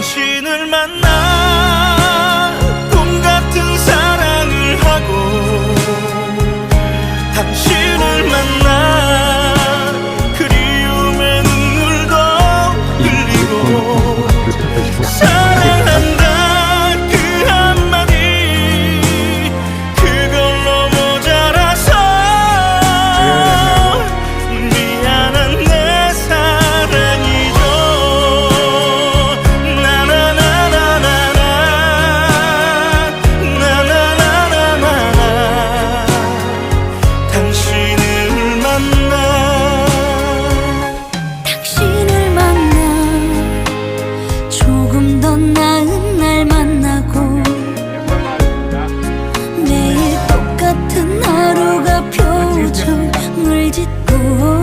당신을 만나 꿈 같은 사랑을 하고 당신을 만나 그리움의 눈물도 흘리고 사랑한다 oh.